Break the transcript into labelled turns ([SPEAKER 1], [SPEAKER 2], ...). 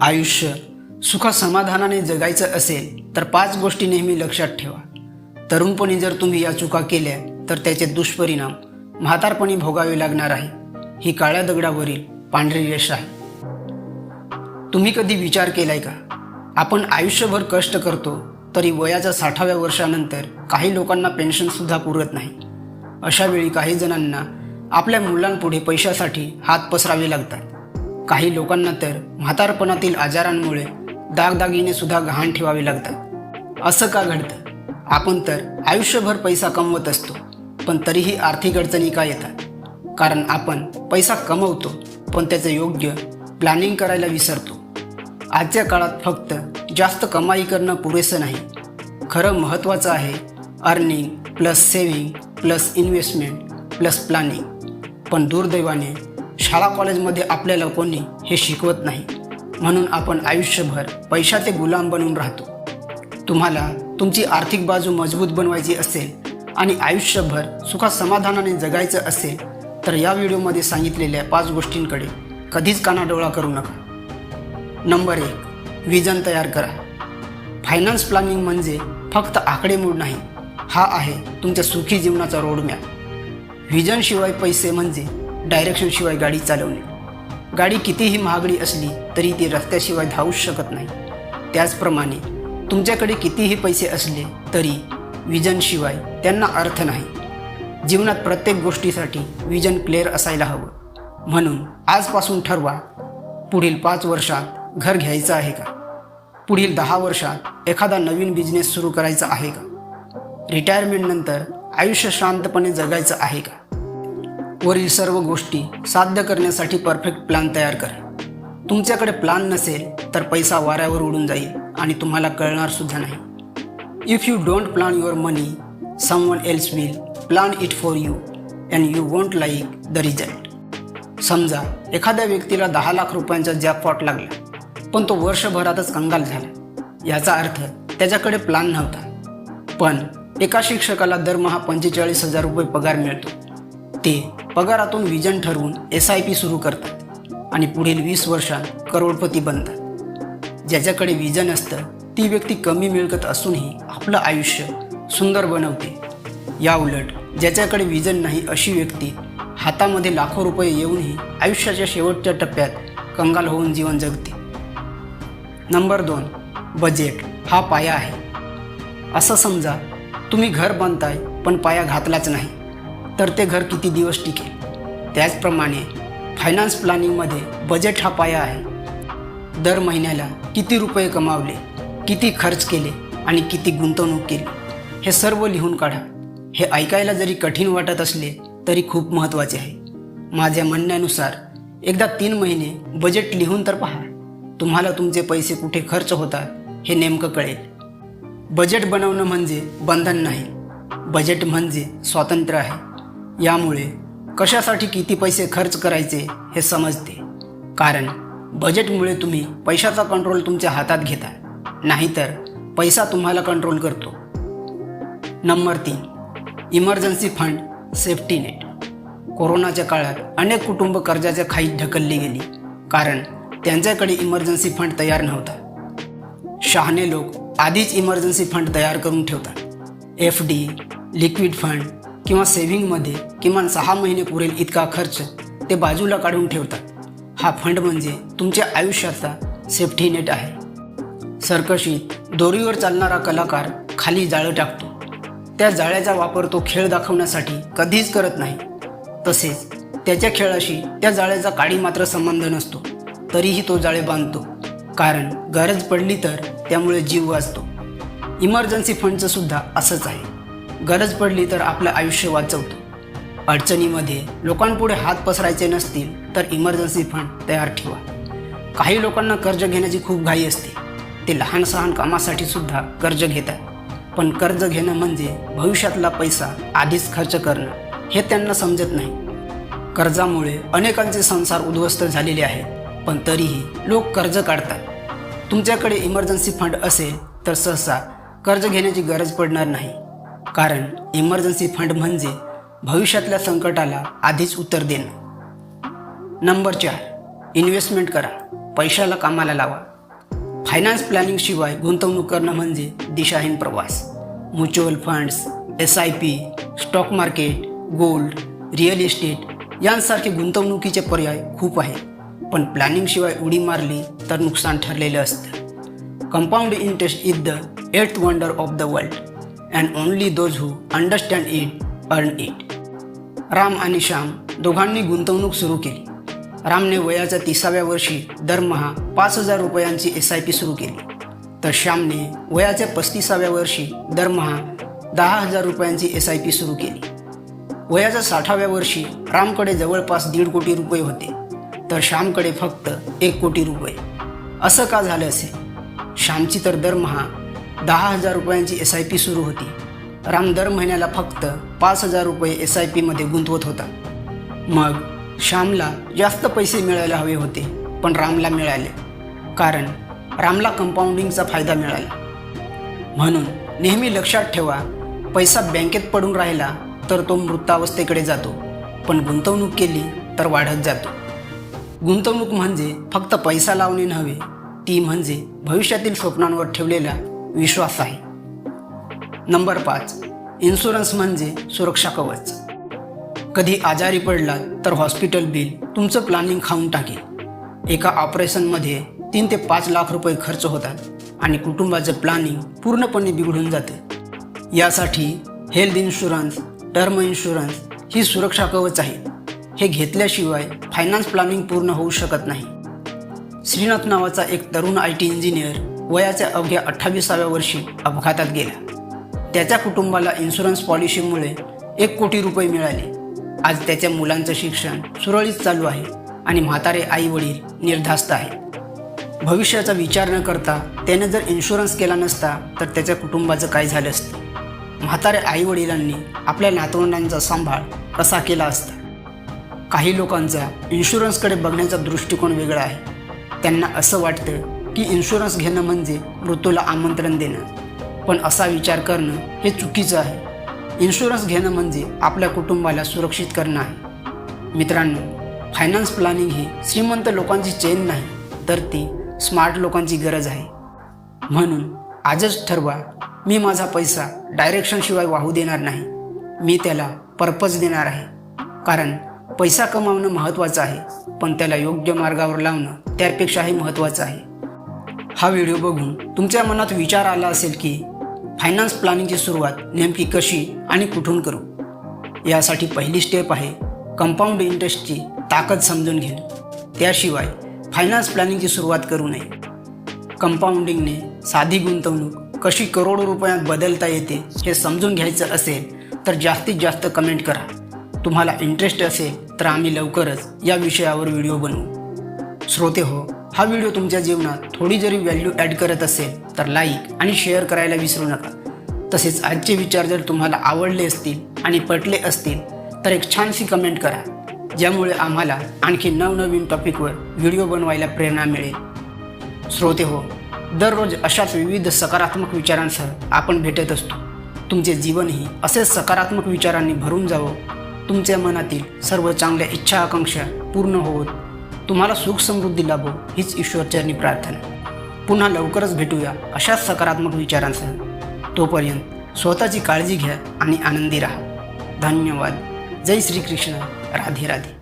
[SPEAKER 1] आयुष्य सुख समाधानाने जगायचं असेल तर पाच गोष्टी नेहमी लक्षात ठेवा. तरुणपणी जर तुम्ही या चुका केल्या तर त्याचे दुष्परिणाम म्हातारपणी भोगावे लागणार आहे. ही काळ्या दगडावरील पांढरी रेष आहे. तुम्ही कधी विचार केलाय का? आपण आयुष्यभर कष्ट करतो तरी वयाच्या साठाव्या वर्षानंतर काही लोकांना पेन्शनसुद्धा पुरत नाही. अशा वेळी काही जणांना आपल्या मुलांपुढे पैशासाठी हात पसरावे लागतात. काही लोकांना तर म्हातारपणातील आजारांमुळे दागदागिने सुद्धा गहाण ठेवावे लागतात. असं का घडतं? आपण तर आयुष्यभर पैसा कमवत असतो पण तरीही आर्थिक अडचणी का येतात? कारण आपण पैसा कमवतो पण त्याचं योग्य प्लॅनिंग करायला विसरतो. आजच्या काळात फक्त जास्त कमाई करणं पुरेसं नाही. खरं महत्त्वाचं आहे earning plus saving plus investment plus planning पण दुर्दैवाने शाळा कॉलेजमध्ये आपल्याला कोणी हे शिकवत नाही. म्हणून आपण आयुष्यभर पैशाचे गुलाम बनून राहतो. तुम्हाला तुमची आर्थिक बाजू मजबूत बनवायची असेल आणि आयुष्यभर सुखासमाधानाने जगायचं असेल तर या व्हिडिओमध्ये सांगितलेल्या पाच गोष्टींकडे कधीच कानाडोळा करू नका. नंबर एक विजन तयार करा. फायनान्स प्लॅनिंग म्हणजे फक्त आकडेमोड नाही हा आहे तुमच्या सुखी जीवनाचा रोडमॅप. व्हिजनशिवाय पैसे म्हणजे डायरेक्शनशिवाय गाडी चालवणे गाडी कितीही महागडी असली तरी ती रस्त्याशिवाय धावूच शकत नाही. त्याचप्रमाणे तुमच्याकडे कितीही पैसे असले तरी विजनशिवाय त्यांना अर्थ नाही. जीवनात प्रत्येक गोष्टीसाठी विजन क्लिअर असायला हवं. म्हणून आजपासून ठरवा पुढील पाच वर्षात घर घ्यायचं आहे का? पुढील दहा वर्षात एखादा नवीन बिझनेस सुरू करायचा आहे का? रिटायरमेंटनंतर आयुष्य शांतपणे जगायचं आहे का? वरील सर्व गोष्टी साध्य करण्यासाठी परफेक्ट प्लॅन तयार करा. तुमच्याकडे प्लॅन नसेल तर पैसा वाऱ्यावर उडून जाईल आणि तुम्हाला कळणार सुद्धा नाही. If you don't plan your money someone else will plan it for you and you won't like the result समजा एखाद्या व्यक्तीला दहा लाख रुपयांचा जॅकपॉट लागला पण तो वर्षभरातच कंगाल झाला. याचा अर्थ त्याच्याकडे प्लॅन नव्हता. पण एका शिक्षकाला दरमहा पंचेचाळीस हजार रुपये पगार मिळतो. ते पगारातून विजन ठरवून एस आय पी सुरू करतात आणि पुढील वीस वर्षात करोडपती बनतात. ज्याच्याकडे विजन असतं ती व्यक्ती कमी मिळकत असूनही आपलं आयुष्य सुंदर बनवते. या उलट ज्याच्याकडे विजन नाही अशी व्यक्ती हातामध्ये लाखो रुपये येऊनही आयुष्याच्या शेवटच्या टप्प्यात कंगाल होऊन जीवन जगते. नंबर दोन बजेट हा पाया आहे. असं समजा तुम्ही घर बांधताय पण पाया घातलाच नाही. तर ते घर किती दिवस टिकेल. त्याचप्रमाणे फायनान्स प्लॅनिंगमध्ये बजेट हा पाया आहे. दर महिन्याला किती रुपये कमावले किती खर्च केले आणि किती गुंतवणूक केली हे सर्व लिहून काढा. हे ऐकायला जरी कठीण वाटत असले तरी खूप महत्त्वाचे आहे. माझ्या म्हणण्यानुसार एकदा तीन महिने बजेट लिहून तर पहा. तुम्हाला तुमचे पैसे कुठे खर्च होतात हे नेमकं कळेल. बजेट बनवणं म्हणजे बंधन नाही. बजेट म्हणजे स्वातंत्र्य आहे. यामुळे कशासाठी किती पैसे खर्च करायचे हे समजते. कारण बजेटमुळे तुम्ही पैशाचा कंट्रोल तुमच्या हातात घेता नाहीतर पैसा तुम्हाला कंट्रोल करतो. नंबर तीन इमर्जन्सी फंड सेफ्टी नेट कोरोनाच्या काळात अनेक कुटुंब कर्जाच्या खाईत ढकलली गेली. कारण त्यांच्याकडे इमर्जन्सी फंड तयार नव्हता. शहाणे लोक आधीच इमर्जन्सी फंड तयार करून ठेवतात. एफ डी लिक्विड फंड किंवा सेव्हिंगमध्ये किमान सहा महिने पुरेल इतका खर्च ते बाजूला काढून ठेवतात. हा फंड म्हणजे तुमच्या आयुष्याचा सेफ्टी नेट आहे. सर्कशीत दोरीवर चालणारा कलाकार खाली जाळं टाकतो. त्या जाळ्याचा वापर तो खेळ दाखवण्यासाठी कधीच करत नाही. तसेच त्याच्या खेळाशी त्या जाळ्याचा काडी मात्र संबंध नसतो. तरीही तो जाळे बांधतो. कारण गरज पडली तर त्यामुळे जीव वाचतो. इमर्जन्सी फंडचं सुद्धा असंच आहे. गरज पडली तर आपलं आयुष्य वाचवतो. अडचणीमध्ये लोकांपुढे हात पसरायचे नसतील तर इमर्जन्सी फंड तयार ठेवा. काही लोकांना कर्ज घेण्याची खूप घाई असते. ते लहान सहान कामासाठी सुद्धा कर्ज घेतात. पण कर्ज घेणं म्हणजे भविष्यातला पैसा आधीच खर्च करणं हे त्यांना समजत नाही. कर्जामुळे अनेकांचे संसार उद्ध्वस्त झालेले आहेत पण तरीही लोक कर्ज काढतात. तुमच्याकडे इमर्जन्सी फंड असेल तर सहसा कर्ज घेण्याची गरज पडणार नाही. कारण इमर्जन्सी फंड म्हणजे भविष्यातल्या संकटाला आधीच उत्तर देणं. नंबर चार इन्व्हेस्टमेंट करा पैशाला कामाला लावा. फायनान्स प्लॅनिंगशिवाय गुंतवणूक करणं म्हणजे दिशाहीन प्रवास. Mutual funds S I P stock market gold real estate यांसारखे गुंतवणुकीचे पर्याय खूप आहेत. पण प्लॅनिंगशिवाय उडी मारली तर नुकसान ठरलेलं असतं. Compound interest is the eighth wonder of the world and only those who understand it earn it Ram आणि श्याम दोघांनी गुंतवणूक सुरू केली. रामने वयाच्या तिसाव्या वर्षी दरमहा पाच हजार रुपयांची एस आय पी सुरू केली. तर श्यामने वयाच्या पस्तीसाव्या वर्षी दरमहा दहा हजार रुपयांची एस आय पी सुरू केली. वयाच्या साठाव्या वर्षी रामकडे जवळपास दीड कोटी रुपये होते. तर श्यामकडे फक्त एक कोटी रुपये. असं का झालं असेल? श्यामची तर दरमहा दहा हजार रुपयांची एस आय पी सुरू होती. राम दर महिन्याला फक्त पाच हजार रुपये एस आय पीमध्ये गुंतवत होता. मग श्यामला जास्त पैसे मिळायला हवे होते पण रामला मिळाले. कारण रामला कंपाऊंडिंगचा फायदा मिळाला. म्हणून नेहमी लक्षात ठेवा पैसा बँकेत पडून राहिला तर तो मृतावस्थेकडे जातो. पण गुंतवणूक केली तर वाढत जातो. गुंतवणूक म्हणजे फक्त पैसा लावणे नव्हे ती म्हणजे भविष्यातील स्वप्नांवर ठेवलेला विश्वास आहे. नंबर पाच इन्शुरन्स म्हणजे सुरक्षा कवच. कधी आजारी पडला तर हॉस्पिटल बिल तुमचं प्लॅनिंग खाऊन टाकेल. एका ऑपरेशनमध्ये तीन ते पाच लाख रुपये खर्च होतात आणि कुटुंबाचं प्लॅनिंग पूर्णपणे बिघडून जाते. यासाठी हेल्थ इन्शुरन्स टर्म इन्शुरन्स ही सुरक्षा कवच आहे. हे घेतल्याशिवाय फायनान्स प्लॅनिंग पूर्ण होऊ शकत नाही. श्रीनाथ नावाचा एक तरुण आय टी इंजिनियर वयाच्या अवघ्या अठ्ठावीसाव्या वर्षी अपघातात गेला. त्याच्या कुटुंबाला इन्शुरन्स पॉलिसीमुळे एक कोटी रुपये मिळाले. आज त्याच्या मुलांचं शिक्षण सुरळीत चालू आहे आणि म्हातारे आई वडील निर्धास्त आहे भविष्याचा विचार न करता त्याने जर इन्शुरन्स केला नसता तर त्याच्या कुटुंबाचं काय झालं असतं? म्हातारे आई वडिलांनी आपल्या नातवंडांचा सांभाळ कसा केला असता? काही लोकांचा इन्शुरन्सकडे बघण्याचा दृष्टिकोन वेगळा आहे. त्यांना असं वाटतं की इन्शुरन्स घेणं म्हणजे मृत्यूला आमंत्रण देणं. पण असा विचार करणं हे चुकीचं आहे. इन्शुरन्स घेणं म्हणजे आपल्या कुटुंबाला सुरक्षित करणं आहे. मित्रांनो फायनान्स प्लॅनिंग ही श्रीमंत लोकांची चेन नाही तर ती स्मार्ट लोकांची गरज आहे. म्हणून आजच ठरवा मी माझा पैसा डायरेक्शनशिवाय वाहू देणार नाही. मी त्याला पर्पज देणार आहे. कारण पैसा कमावणं महत्त्वाचं आहे पण त्याला योग्य मार्गावर लावणं त्यापेक्षाही महत्त्वाचं आहे. हा व्हिडिओ बघून तुमच्या मनात विचार आला असेल की फायनान्स प्लॅनिंगची सुरुवात नेमकी कशी आणि कुठून करू? यासाठी पहिली स्टेप आहे कंपाऊंड इंटरेस्टची ताकद समजून घेणे. त्याशिवाय फायनान्स प्लॅनिंगची सुरुवात करू नये. कंपाऊंडिंगने साधी गुंतवणूक कशी करोडो रुपयात बदलता येते हे समजून घ्यायचं असेल तर जास्तीत जास्त कमेंट करा. तुम्हाला इंटरेस्ट असेल तर आम्ही लवकरच या विषयावर व्हिडिओ बनवू. श्रोते हो हा व्हिडिओ तुमच्या जीवनात थोडी जरी व्हॅल्यू ॲड करत असेल तर लाईक आणि शेअर करायला विसरू नका. तसेच आजचे विचार जर तुम्हाला आवडले असतील आणि पटले असतील तर एक छानशी कमेंट करा ज्यामुळे आम्हाला आणखी नवनवीन टॉपिकवर व्हिडिओ बनवायला प्रेरणा मिळेल. श्रोते हो दररोज अशाच विविध सकारात्मक विचारांसह आपण भेटत असतो. तुमचे जीवनही असेच सकारात्मक विचारांनी भरून जावं. तुमच्या मनातील सर्व चांगल्या इच्छा आकांक्षा पूर्ण होत तुम्हाला सुख समृद्धी लाभो हीच ईश्वरचरणी प्रार्थना. पुन्हा लवकरच भेटूया अशाच सकारात्मक विचारांसह. तोपर्यंत स्वतःची काळजी घ्या आणि आनंदी राहा. धन्यवाद. जय श्रीकृष्ण. राधे राधे.